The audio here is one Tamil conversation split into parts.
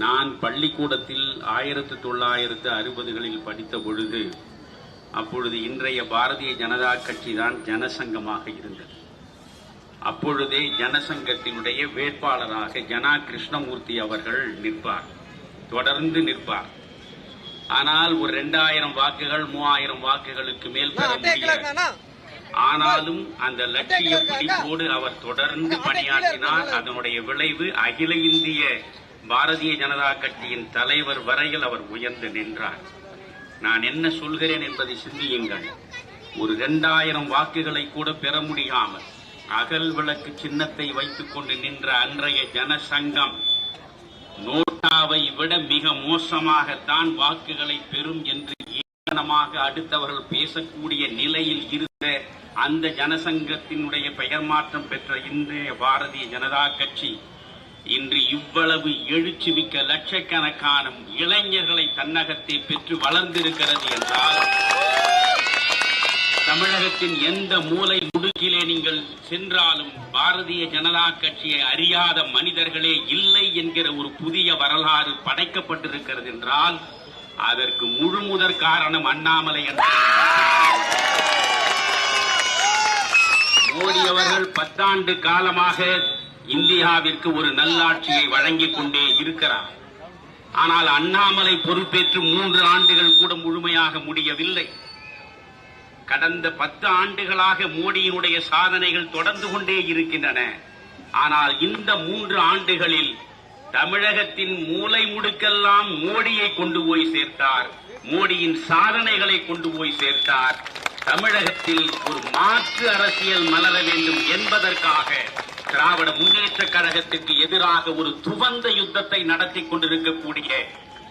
நான் பள்ளிக்கூடத்தில் ஆயிரத்து தொள்ளாயிரத்து அறுபதுகளில் படித்த பொழுது அப்பொழுது இன்றைய பாரதிய ஜனதா கட்சி தான் ஜனசங்கமாக இருந்தது. அப்பொழுதே ஜனசங்கத்தினுடைய வேட்பாளராக ஜனா கிருஷ்ணமூர்த்தி அவர்கள் நிற்பார் தொடர்ந்து நிற்பார். ஆனால் ஒரு ரெண்டாயிரம் வாக்குகள் மூவாயிரம் வாக்குகளுக்கு மேல் பெற முடியாது ஆனாலும் அந்த லட்சிய பிடிப்போடு அவர் தொடர்ந்து பணியாற்றினார். அதனுடைய விளைவு அகில இந்திய பாரதிய ஜனதா கட்சியின் தலைவர் வரையில் அவர் உயர்ந்து நின்றார். நான் என்ன சொல்கிறேன் என்பதை சிந்தியுங்கள். ஒரு இரண்டாயிரம் வாக்குகளை கூட பெற முடியாமல் அகல் விளக்கு சின்னத்தை வைத்துக் கொண்டு நின்ற அன்றைய ஜனசங்கம் நோட்டாவை விட மிக மோசமாகத்தான் வாக்குகளை பெறும் என்று ஏளனமாக அடுத்தவர்கள் பேசக்கூடிய நிலையில் இருந்த அந்த ஜனசங்கத்தினுடைய பெயர் மாற்றம் பெற்ற இன்றைய பாரதிய ஜனதா கட்சி இன்று இவ்வளவு எழுச்சி மிக்க லட்சக்கணக்கான இளைஞர்களை தன்னகத்தை பெற்று வளர்ந்திருக்கிறது என்றால் தமிழகத்தின் எந்த மூலை முடுக்கிலே நீங்கள் சென்றாலும் பாரதிய ஜனதா கட்சியை அறியாத மனிதர்களே இல்லை என்கிற ஒரு புதிய வரலாறு படைக்கப்பட்டிருக்கிறது என்றால் அதற்கு முழு முதற் காரணம் அண்ணாமலை என்ற மோடி அவர்கள் பத்தாண்டு காலமாக இந்தியாவிற்கு ஒரு நல்லாட்சியை வழங்கிக் கொண்டே இருக்கிறார். ஆனால் அண்ணாமலை பொறுப்பேற்று மூன்று ஆண்டுகள் கூட முழுமையாக முடியவில்லை. கடந்த பத்து ஆண்டுகளாக மோடியினுடைய சாதனைகள் தொடர்ந்து கொண்டே இருக்கின்றன. ஆனால் இந்த மூன்று ஆண்டுகளில் தமிழகத்தின் மூலை முடுக்கெல்லாம் மோடியை கொண்டு போய் சேர்த்தார். மோடியின் சாதனைகளை கொண்டு போய் சேர்த்தார். தமிழகத்தில் ஒரு மாற்று அரசியல் மலர வேண்டும் என்பதற்காக திராவிட முன்னேற்ற கழகத்திற்கு எதிராக ஒரு துவந்த யுத்தத்தை நடத்தி கொண்டிருக்கக்கூடிய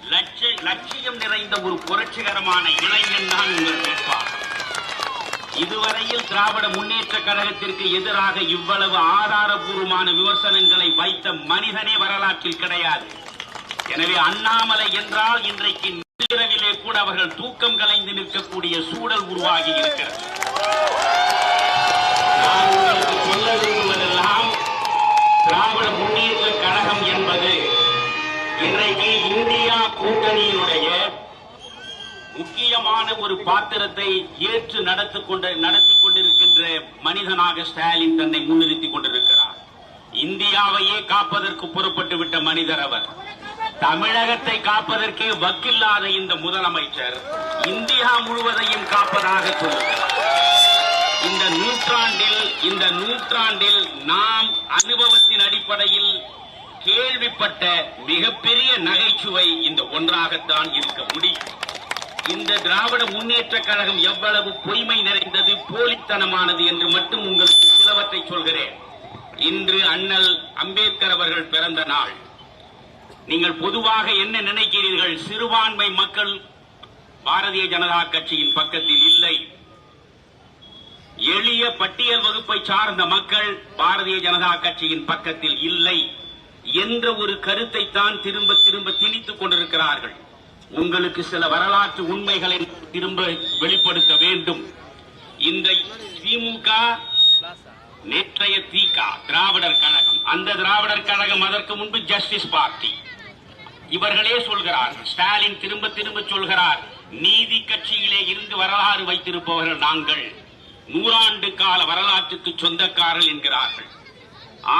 லட்ச- லட்சியம் நிறைந்த ஒரு புரட்சிகரமான இளைஞன் தான் உங்கள் வேட்பாளர் இதுவரையில் திராவிட முன்னேற்ற கழகத்திற்கு எதிராக இவ்வளவு ஆதாரபூர்வமான விமர்சனங்களை வைத்த மனிதனே வரலாற்றில் கிடையாது. எனவே அண்ணாமலை என்றால் இன்றைக்கு கூட அவர்கள் தூக்கம் கலைந்து நிற்கக்கூடிய சூழல் உருவாகி இருக்கிறது. சொல்ல விரும்புவதெல்லாம் திராவிட முன்னேற்ற கழகம் என்பது இன்றைக்கு இந்தியா கூட்டணியினுடைய முக்கியமான ஒரு பாத்திரத்தை ஏற்று நடத்தி கொண்டு நடத்தி கொண்டிருக்கின்ற மனிதனாக ஸ்டாலின் தன்னை முன்னிறுத்திக் கொண்டிருக்கிறார். இந்தியாவையே காப்பதற்கு புறப்பட்டு விட்ட மனிதர் அவர். தமிழகத்தை காப்பதற்கு வக்கில்லாத இந்த முதலமைச்சர் இந்தியா முழுவதையும் காப்பதாக சொல்லுகிறார் இந்த நூற்றாண்டில் இந்த நூற்றாண்டில் நாம் அனுபவத்தின் அடிப்படையில் கேள்விப்பட்ட மிகப்பெரிய நகைச்சுவை இந்த ஒன்றாகத்தான் இருக்க முடியும். இந்த திராவிட முன்னேற்ற கழகம் எவ்வளவு பொய்மை நிறைந்தது போலித்தனமானது என்று மட்டும் உங்களுக்கு சிலவற்றை சொல்கிறேன். இன்று அண்ணல் அம்பேத்கர் அவர்கள் பிறந்த நாள். நீங்கள் பொதுவாக என்ன நினைக்கிறீர்கள்? சிறுபான்மை மக்கள் பாரதிய ஜனதா கட்சியின் பக்கத்தில் இல்லை. எளிய பட்டியல் வகுப்பை சார்ந்த மக்கள் பாரதிய ஜனதா கட்சியின் பக்கத்தில் இல்லை என்ற ஒரு கருத்தை தான் திரும்ப திரும்ப திணித்துக் கொண்டிருக்கிறார்கள். உங்களுக்கு சில வரலாற்று உண்மைகளை திரும்ப வெளிப்படுத்த வேண்டும். இந்த திமுக நேற்றைய தீகா திராவிடர் கழகம். அந்த திராவிடர் கழகம் அதற்கு முன்பு ஜஸ்டிஸ் பார்ட்டி. இவர்களே சொல்கிறார்கள் ஸ்டாலின் திரும்ப திரும்ப சொல்கிறார். நீதி கட்சியிலே இருந்து வரலாறு வைத்திருப்பவர்கள் நாங்கள். நூறாண்டு கால வரலாற்றுக்கு சொந்தக்காரர்கள் என்கிறார்கள்.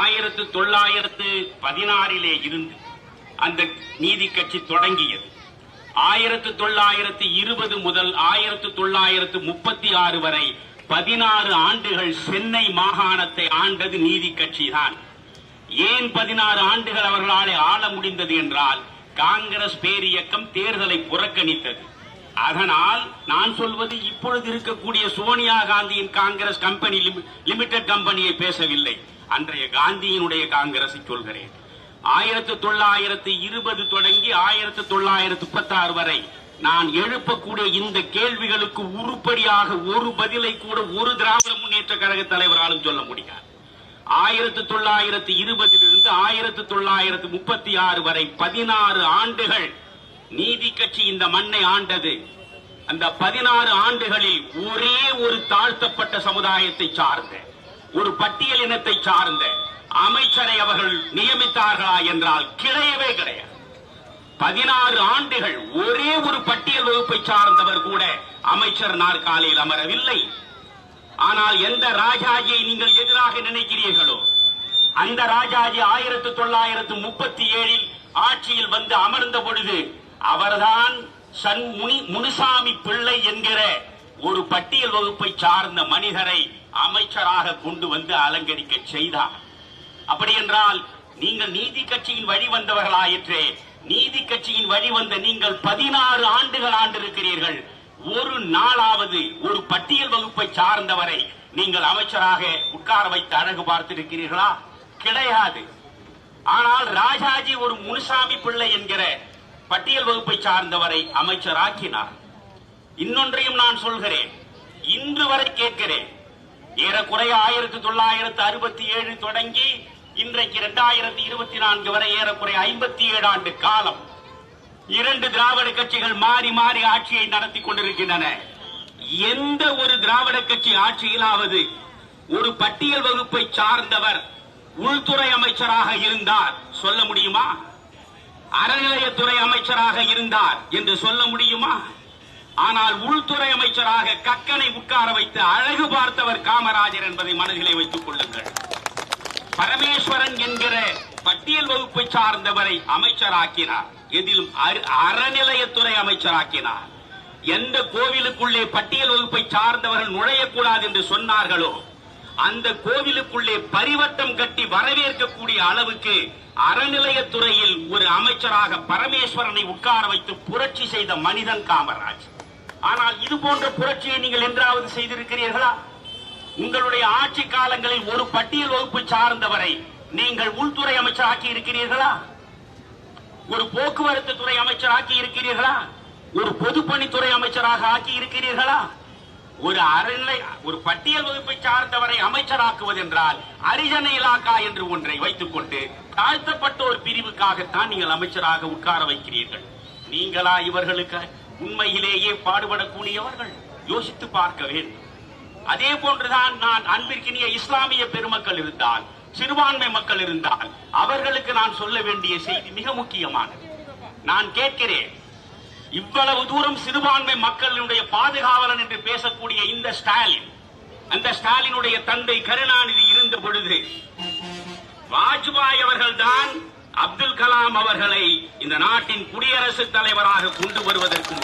ஆயிரத்து தொள்ளாயிரத்து பதினாறிலே இருந்து அந்த நீதி கட்சி தொடங்கியது. ஆயிரத்து தொள்ளாயிரத்து இருபது முதல் ஆயிரத்து தொள்ளாயிரத்து முப்பத்தி ஆறு வரை பதினாறு ஆண்டுகள் சென்னை மாகாணத்தை ஆண்டது நீதி கட்சி தான் ஏன் பதினாறு ஆண்டுகள் அவர்களாலே ஆள முடிந்தது என்றால் காங்கிரஸ் பேரியக்கம் தேர்தலை புறக்கணித்தது. அதனால் நான் சொல்வது இப்பொழுது இருக்கக்கூடிய சோனியா காந்தியின் காங்கிரஸ் கம்பெனி லிமிடெட் கம்பெனியை பேசவில்லை. அன்றைய காந்தியினுடைய காங்கிரஸை சொல்கிறேன். ஆயிரத்தி தொள்ளாயிரத்தி இருபது தொடங்கி ஆயிரத்தி தொள்ளாயிரத்தி முப்பத்தி ஆறு வரை நான் எழுப்பக்கூடிய இந்த கேள்விகளுக்கு உருப்படியாக ஒரு பதிலை கூட ஒரு திராவிட முன்னேற்ற கழக தலைவராலும் சொல்ல முடியாது. ஆயிரத்தி தொள்ளாயிரத்தி இருபதிலிருந்து ஆயிரத்தி தொள்ளாயிரத்தி முப்பத்தி ஆறு வரை பதினாறு ஆண்டுகள் நீதி கட்சி இந்த மண்ணை ஆண்டது. அந்த பதினாறு ஆண்டுகளில் ஒரே ஒரு தாழ்த்தப்பட்ட சமுதாயத்தை சார்ந்த ஒரு பட்டியல் இனத்தை சார்ந்த அமைச்சரை அவர்கள் நியமித்தார்களா என்றால் கிடையவே கிடையாது. பதினாறு ஆண்டுகள் ஒரே ஒரு பட்டியல் வகுப்பை சார்ந்தவர் கூட அமைச்சர் நாற்காலியில் அமரவில்லை. ஆனால் எந்த ராஜாஜியை நீங்கள் எதிராக நினைக்கிறீர்களோ அந்த ராஜாஜி ஆயிரத்து தொள்ளாயிரத்து முப்பத்தி ஏழில் ஆட்சியில் வந்து அமர்ந்த பொழுது அவர்தான் சன் முனி முனுசாமி பிள்ளை என்கிற ஒரு பட்டியல் வகுப்பை சார்ந்த மனிதரை அமைச்சராக கொண்டு வந்து அலங்கரிக்க செய்தார். அப்படி என்றால் நீங்கள் நீதி கட்சியின் வழி வந்தவர்களாயிற்றே நீதி கட்சியின் வழி வந்த நீங்கள் பதினாறு ஆண்டுகள் ஆண்டிருக்கிறீர்கள். ஒரு நாளாவது ஒரு பட்டியல் வகுப்பை சார்ந்தவரை நீங்கள் அமைச்சராக உட்கார வைத்து அழகு பார்த்திருக்கிறீர்களா கிடையாது. ஆனால் ராஜாஜி ஒரு முனுசாமி பிள்ளை என்கிற பட்டியல் வகுப்பை சார்ந்தவரை அமைச்சராக்கினார். இன்னொன்றையும் நான் சொல்கிறேன். இன்று வரை கேட்கிறேன். ஏறக்குறைய ஆயிரத்தி தொள்ளாயிரத்து அறுபத்தி ஏழு தொடங்கி இன்றைக்கு இரண்டாயிரத்தி இருபத்தி நான்கு வரை ஏறக்குறைய ஐம்பத்தி ஏழு ஆண்டு காலம். இரண்டு திராவிட கட்சிகள் மாறி மாறி ஆட்சியை நடத்தி கொண்டிருக்கின்றன. எந்த ஒரு திராவிட கட்சி ஆட்சியிலாவது ஒரு பட்டியல் வகுப்பை சார்ந்தவர் உள்துறை அமைச்சராக இருந்தார் சொல்ல முடியுமா? அறநிலையத்துறை அமைச்சராக இருந்தார் என்று சொல்ல முடியுமா? ஆனால் உள்துறை அமைச்சராக கக்கனை உட்கார வைத்து அழகு பார்த்தவர் காமராஜர் என்பதை மனதிலே வைத்துக் கொள்ளுங்கள். பரமேஸ்வரன் என்கிற பட்டியல் வகுப்பை சார்ந்தவரை அமைச்சராக்கினார். எதிலும் அறநிலையத்துறை அமைச்சராக்கினார். எந்த கோவிலுக்குள்ளே பட்டியல் வகுப்பை சார்ந்தவர்கள் நுழையக்கூடாது என்று சொன்னார்களோ அந்த கோவிலுக்குள்ளே பரிவட்டம் கட்டி வரவேற்கக்கூடிய அளவுக்கு அறநிலையத்துறையில் ஒரு அமைச்சராக பரமேஸ்வரனை உட்கார வைத்து புரட்சி செய்த மனிதன் காமராஜ். ஆனால் இது போன்ற புரட்சியை நீங்கள் என்றாவது செய்திருக்கிறீர்களா? உங்களுடைய ஆட்சி காலங்களில் ஒரு பட்டியல் வகுப்பு சார்ந்தவரை நீங்கள் உள்துறை அமைச்சராக்கி இருக்கிறீர்களா? ஒரு போக்குவரத்து துறை அமைச்சராக்கி இருக்கிறீர்களா? ஒரு பொதுப்பணித்துறை அமைச்சராக ஆக்கி இருக்கிறீர்களா? ஒரு அறநிலை ஒரு பட்டியல் வகுப்பை சார்ந்தவரை அமைச்சராக்குவது என்றால் அரிஜன இலாக்கா என்று ஒன்றை வைத்துக் கொண்டு தாழ்த்தப்பட்ட ஒரு பிரிவுக்காகத்தான் நீங்கள் அமைச்சராக உட்கார வைக்கிறீர்கள். நீங்களா இவர்களுக்கு உண்மையிலேயே பாடுபடக்கூடியவர்கள்? யோசித்து பார்க்க வேண்டும். அதே போன்றுதான் நான் அன்பிற்கினிய இஸ்லாமிய பெருமக்கள் இருந்தால் சிறுபான்மை மக்கள் இருந்தால் அவர்களுக்கு நான் சொல்ல வேண்டிய செய்தி மிக முக்கியமானது. நான் கேட்கிறேன் இவ்வளவு தூரம் சிறுபான்மை மக்களினுடைய பாதுகாவலன் என்று பேசக்கூடிய இந்த ஸ்டாலின் அந்த ஸ்டாலினுடைய தந்தை கருணாநிதி இருந்த பொழுது வாஜ்பாய் அவர்கள்தான் அப்துல் கலாம் அவர்களை இந்த நாட்டின் குடியரசுத் தலைவராக கொண்டு வருவதற்கு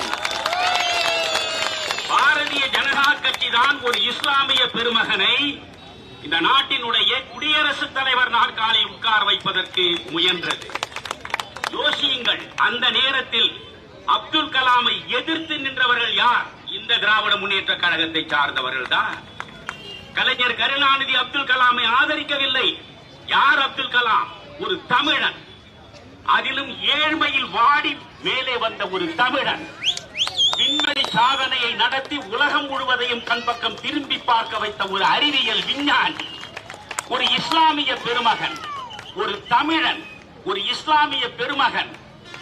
பாரதிய ஜனதா கட்சி தான் ஒரு இஸ்லாமிய பெருமகனை இந்த நாட்டினுடைய குடியரசுத் தலைவர் நாற்காலில் உட்கார வைப்பதற்கு முயன்றது. யோசியுங்கள் அந்த நேரத்தில் அப்துல் கலாமை எதிர்த்து நின்றவர்கள் யார்? இந்த திராவிட முன்னேற்ற கழகத்தை சார்ந்தவர்கள் தான். கலைஞர் கருணாநிதி அப்துல் கலாமை ஆதரிக்கவில்லை. யார் அப்துல் கலாம்? ஒரு தமிழன். அதிலும் ஏழ்மையில் வாடி மேலே வந்த ஒரு தமிழன். விண்வெளி சாதனையை நடத்தி உலகம் முழுவதையும் கண்பக்கம் பக்கம் திரும்பி பார்க்க வைத்த ஒரு அறிவியல் விஞ்ஞானி ஒரு இஸ்லாமிய பெருமகன் ஒரு தமிழன் ஒரு இஸ்லாமிய பெருமகன்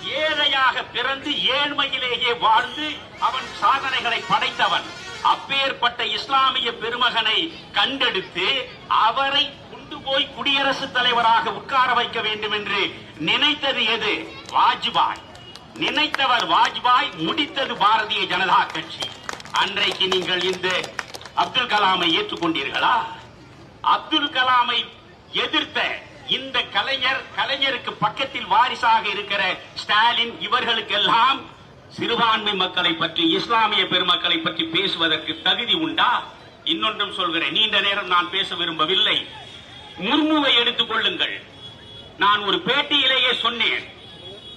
ஏழையாக பிறந்து ஏழ்மையிலேயே வாழ்ந்து அவன் சாதனைகளை படைத்தவன். அப்பேற்பட்ட இஸ்லாமிய பெருமகனை கண்டெடுத்து அவரை கொண்டு போய் குடியரசுத் தலைவராக உட்கார வைக்க வேண்டும் என்று நினைத்தது எது? வாஜ்பாய். நினைத்தவர் வாஜ்பாய் முடித்தது பாரதிய ஜனதா கட்சி. அன்றைக்கு நீங்கள் இந்த அப்துல் கலாமை ஏற்றுக்கொண்டீர்களா? அப்துல் கலாமை எதிர்த்த இந்த கலைஞர் கலைஞருக்கு பக்கத்தில் வாரிசாக இருக்கிற ஸ்டாலின் இவர்களுக்கெல்லாம் சிறுபான்மை மக்களை பற்றி இஸ்லாமிய பெருமக்களை பற்றி பேசுவதற்கு தகுதி உண்டா? இன்னொன்றும் சொல்கிறேன். நீண்ட நேரம் நான் பேச விரும்பவில்லை. முர்முவை எடுத்துக் கொள்ளுங்கள். நான் ஒரு பேட்டியிலேயே சொன்னேன்.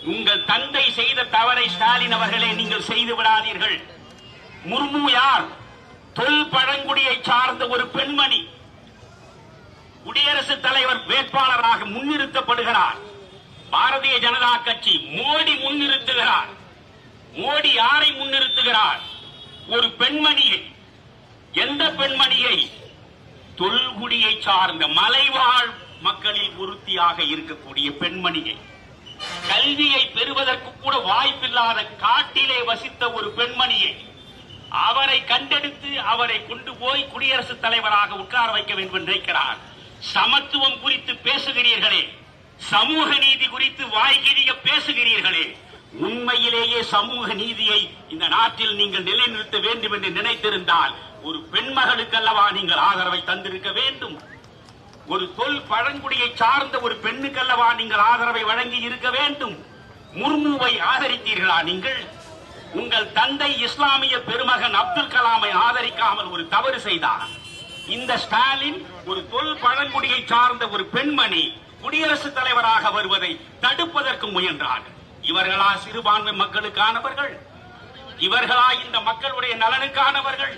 உங்கள் தந்தை செய்த தவறை ஸ்டாலின் அவர்களே நீங்கள் செய்து விடாதீர்கள். முர்மு யார்? தொல் பழங்குடியை சார்ந்த ஒரு பெண்மணி. குடியரசுத் தலைவர் வேட்பாளராக முன்னிறுத்தப்படுகிறார். பாரதிய ஜனதா கட்சி மோடி முன்னிறுத்துகிறார். மோடி யாரை முன்னிறுத்துகிறார்? ஒரு பெண்மணியை. எந்த பெண்மணியை? தொல்குடியை சார்ந்த மலைவாழ் மக்களில் ஒருத்தியாக இருக்கக்கூடிய பெண்மணியை. கல்வியை பெறுவதற்கு கூட வாய்ப்பில்லாத காட்டிலே வசித்த ஒரு பெண்மணியை அவரை கண்டெடுத்து அவரை கொண்டு போய் குடியரசுத் தலைவராக உட்கார வைக்க வேண்டும் நினைக்கிறார். சமத்துவம் குறித்து பேசுகிறீர்களே சமூக நீதி குறித்து வாய்கிழிய பேசுகிறீர்களே உண்மையிலேயே சமூக நீதியை இந்த நாட்டில் நீங்கள் நிலைநிறுத்த வேண்டும் என்று நினைத்திருந்தால் ஒரு பெண்மகளுக்கு அல்லவா நீங்கள் ஆதரவை தந்திருக்க வேண்டும்? ஒரு தொல் பழங்குடியை சார்ந்த ஒரு பெண்ணுக்கு அல்லவா நீங்கள் ஆதரவை வழங்கி இருக்க வேண்டும்? முர்முவை ஆதரித்தீர்களா நீங்கள்? உங்கள் தந்தை இஸ்லாமிய பெருமகன் அப்துல் கலாமை ஆதரிக்காமல் ஒரு தவறு செய்தார். இந்த ஸ்டாலின் ஒரு தொல் பழங்குடியை சார்ந்த ஒரு பெண்மணி குடியரசுத் தலைவராக வருவதை தடுப்பதற்கு முயன்றார். இவர்களா சிறுபான்மை மக்களுக்கானவர்கள்? இவர்களா இந்த மக்களுடைய நலனுக்கானவர்கள்?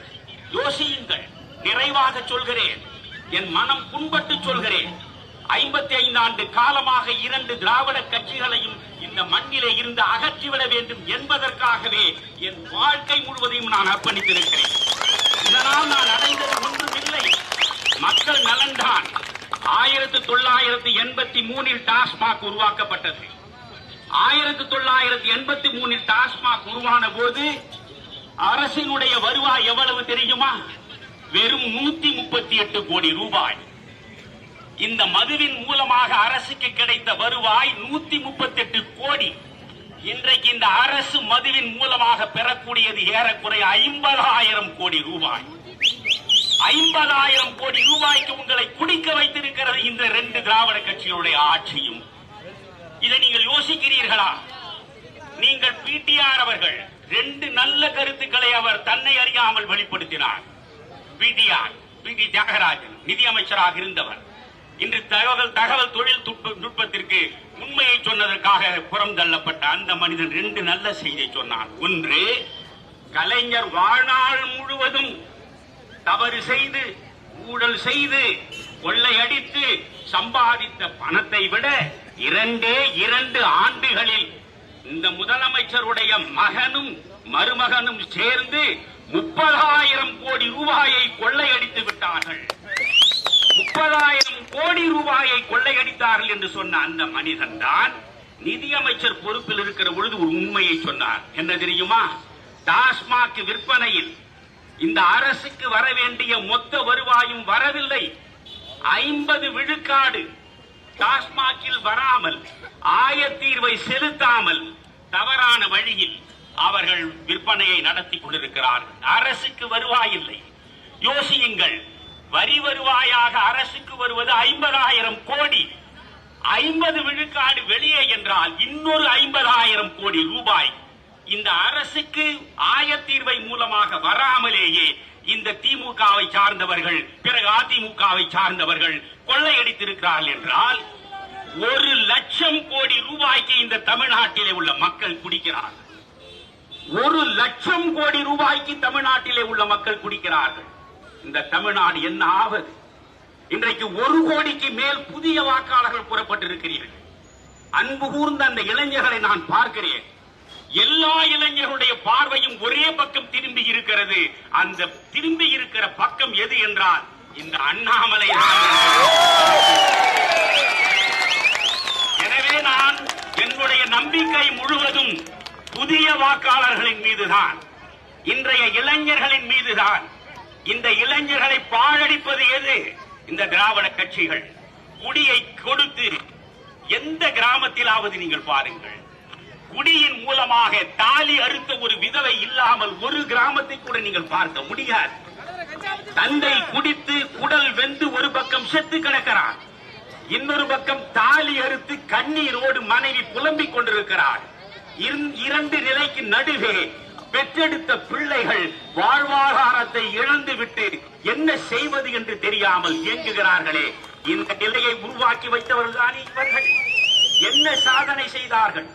யோசியுங்கள் நிறைவாக சொல்கிறேன். என் மனம் புண்பட்டு சொல்கிறேன். ஐம்பத்தி ஐந்து ஆண்டு காலமாக இரண்டு திராவிட கட்சிகளையும் இந்த மண்ணிலே இருந்து அகற்றிவிட வேண்டும் என்பதற்காகவே என் வாழ்க்கை முழுவதையும் நான் அர்ப்பணித்திருக்கிறேன். இதனால் நான் அடைந்தது ஒன்றுமில்லை. மக்கள் நலன்தான். ஆயிரத்தி தொள்ளாயிரத்தி எண்பத்தி மூணில் டாஸ்மாக் உருவாக்கப்பட்டது. ஆயிரத்தி தொள்ளாயிரத்தி எண்பத்தி மூணில் டாஸ்மாக் உருவான போது அரசினுடைய வருவாய் எவ்வளவு தெரியுமா? வெறும் நூத்தி முப்பத்தி எட்டு கோடி ரூபாய். இந்த மதுவின் மூலமாக அரசுக்கு கிடைத்த வருவாய் நூத்தி முப்பத்தி எட்டு கோடி. இன்றைக்கு இந்த அரசு மதுவின் மூலமாக பெறக்கூடியது ஏறக்குறைய ஐம்பதாயிரம் கோடி ரூபாய். ஐம்பதாயிரம் கோடி ரூபாய்க்கு உங்களை குடிக்க வைத்திருக்கிறது இந்த ரெண்டு திராவிட கட்சிகளுடைய ஆட்சியும். இதை நீங்கள் யோசிக்கிறீர்களா? நீங்கள் பிடிஆர் அவர்கள் ரெண்டு நல்ல கருத்துக்களை அவர் தன்னை அறியாமல் வெளிப்படுத்தினார். பிடிஆர் பி தியாகராஜன் நிதியமைச்சராக இருந்தவர். இன்று தகவல் தகவல் தொழில் துட்ப- நுட்பத்திற்கு உண்மையை சொன்னதற்காக புறம் தள்ளப்பட்ட அந்த மனிதன் ரெண்டு நல்ல செய்தியை சொன்னார் ஒன்று கலைஞர் வாழ்நாள் முழுவதும் தவறு செய்து ஊழல் செய்து கொள்ளையடித்து சம்பாதித்த பணத்தை விட இரண்டே இரண்டு ஆண்டுகளில் இந்த முதலமைச்சருடைய மகனும் மருமகனும் சேர்ந்து முப்பதாயிரம் கோடி ரூபாயை கொள்ளையடித்து விட்டார்கள். முப்பதாயிரம் கோடி ரூபாயை கொள்ளையடித்தார்கள் என்று சொன்ன அந்த மனிதன் தான் நிதியமைச்சர் பொறுப்பில் இருக்கிற பொழுது ஒரு உண்மையை சொன்னார். என்ன தெரியுமா? டாஸ்மாக் விற்பனையில் இந்த அரசுக்கு வர வேண்டிய மொத்த வருவாயும் வரவில்லை. ஐம்பது விழுக்காடு டாஸ்மாகில் வராமல் ஆயத்தீர்வை செலுத்தாமல் தவறான வழியில் அவர்கள் விற்பனையை நடத்தி கொண்டிருக்கிறார்கள். அரசுக்கு வருவாய் இல்லை யோசியுங்கள். வரி வருவாயாக அரசுக்கு வருவது ஐம்பதாயிரம் கோடி. ஐம்பது விழுக்காடு வெளியே என்றால் இன்னொரு ஐம்பதாயிரம் கோடி ரூபாய். இந்த அரசுக்கு ஆயத்தீர்வை மூலமாக வராமலேயே இந்த திமுகவை சார்ந்தவர்கள் பிறகு அதிமுகவை சார்ந்தவர்கள் கொள்ளையடித்திருக்கிறார்கள் என்றால் ஒரு லட்சம் கோடி ரூபாய்க்கு இந்த தமிழ்நாட்டிலே உள்ள மக்கள் குடிக்கிறார்கள். ஒரு லட்சம் கோடி ரூபாய்க்கு தமிழ்நாட்டிலே உள்ள மக்கள் குடிக்கிறார்கள். இந்த தமிழ்நாடு என்ன ஆவது? இன்றைக்கு ஒரு கோடிக்கு மேல் புதிய வாக்காளர்கள் புறப்பட்டிருக்கிறீர்கள். அன்பு கூர்ந்த அந்த இளைஞர்களை நான் பார்க்கிறேன். எல்லா இளைஞர்களுடைய பார்வையும் ஒரே பக்கம் திரும்பி இருக்கிறது. அந்த திரும்பி இருக்கிற பக்கம் எது என்றால் இந்த அண்ணாமலை எனவே நான் என்னுடைய நம்பிக்கை முழுவதும் புதிய வாக்காளர்களின் மீதுதான். இன்றைய இளைஞர்களின் மீதுதான். இந்த இளைஞர்களை பாழடிப்பது எது? இந்த திராவிட கட்சிகள். குடியை கொடுத்து எந்த கிராமத்திலாவது நீங்கள் பாருங்கள். குடியின் மூலமாக தாலி அறுத்த ஒரு விதவை இல்லாமல் ஒரு கிராமத்தை கூட நீங்கள் பார்க்க முடியாது. தந்தை குடித்து குடல் வெந்து ஒரு பக்கம் செத்து கிடக்கிறார். இன்னொரு பக்கம் தாலி அறுத்து கண்ணீரோடு மனைவி புலம்பிக் கொண்டிருக்கிறார் இரண்டு நிலைக்கு நடுவே பெற்றெடுத்த பிள்ளைகள் வாழ்வாதாரத்தை இழந்துவிட்டு என்ன செய்வது என்று தெரியாமல் இயங்குகிறார்களே. இந்த நிலையை உருவாக்கி வைத்தவர்கள் தான் இவர்கள். என்ன சாதனை செய்தார்கள்?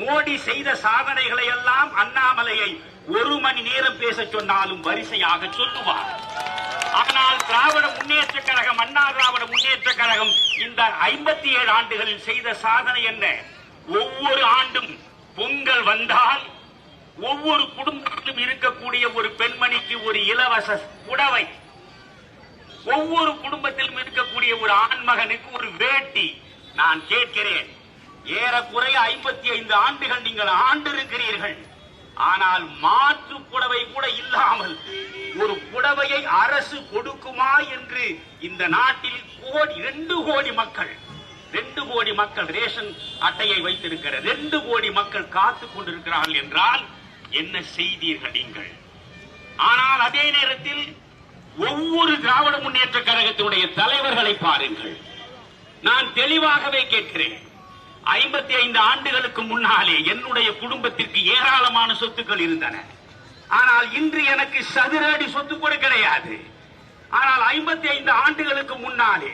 மோடி செய்த சாதனைகளை எல்லாம் அண்ணாமலையை ஒரு மணி நேரம் பேச சொன்னாலும் வரிசையாக சொல்லுவார். ஆனால் திராவிட முன்னேற்ற கழகம் அண்ணா திராவிட முன்னேற்ற கழகம் இந்த ஐம்பத்தி ஏழு ஆண்டுகளில் செய்த சாதனை என்ன? ஒவ்வொரு ஆண்டும் பொங்கல் வந்தால் ஒவ்வொரு குடும்பத்திலும் இருக்கக்கூடிய ஒரு பெண்மணிக்கு ஒரு இலவச புடவை ஒவ்வொரு குடும்பத்திலும் இருக்கக்கூடிய ஒரு ஆண்மகனுக்கு ஒரு வேட்டி. நான் கேட்கிறேன் ஏறக்குறைய ஐம்பத்தி ஐந்து ஆண்டுகள் நீங்கள் ஆண்டிருக்கிறீர்கள். ஆனால் மாற்று புடவை கூட இல்லாமல் ஒரு புடவையை அரசு கொடுக்குமா என்று இந்த நாட்டில் கோடி ரெண்டு கோடி மக்கள் ரெண்டு கோடி மக்கள் ரேஷன் அட்டையை வைத்திருக்கிற ரெண்டு கோடி மக்கள் காத்துக் கொண்டிருக்கிறார்கள் என்றால் என்ன செய்தீர்கள் நீங்கள்? ஆனால் அதே நேரத்தில் ஒவ்வொரு திராவிட முன்னேற்ற கழகத்தினுடைய தலைவர்களை பாருங்கள். நான் தெளிவாகவே கேட்கிறேன். ஐம்பத்தி ஐந்து ஆண்டுகளுக்கு முன்னாலே என்னுடைய குடும்பத்திற்கு ஏராளமான சொத்துக்கள் இருந்தன. ஆனால் இன்று எனக்கு சதுர அடி சொத்து கூட கிடையாது. ஆனால் ஐம்பத்தி ஐந்து ஆண்டுகளுக்கு முன்னாலே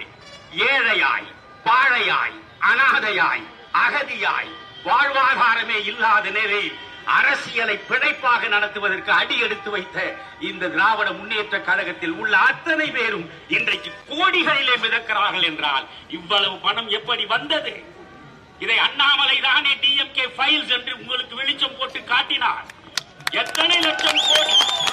ஏழையாய் பாழையாய் அனாதையாய் அகதியாய் வாழ்வாதாரமே இல்லாத நிலையில் அரசியலை பிழைப்பாக நடத்துவதற்கு அடி எடுத்து வைத்த இந்த திராவிட முன்னேற்ற கழகத்தில் உள்ள அத்தனை பேரும் இன்றைக்கு கோடிகளிலே மிதக்கிறார்கள் என்றால் இவ்வளவு பணம் எப்படி வந்தது? இதை அண்ணாமலை தானே டிஎம்கே ஃபைல்ஸ் என்று உங்களுக்கு வெளிச்சம் போட்டு காட்டினார். எத்தனை லட்சம் கோடி?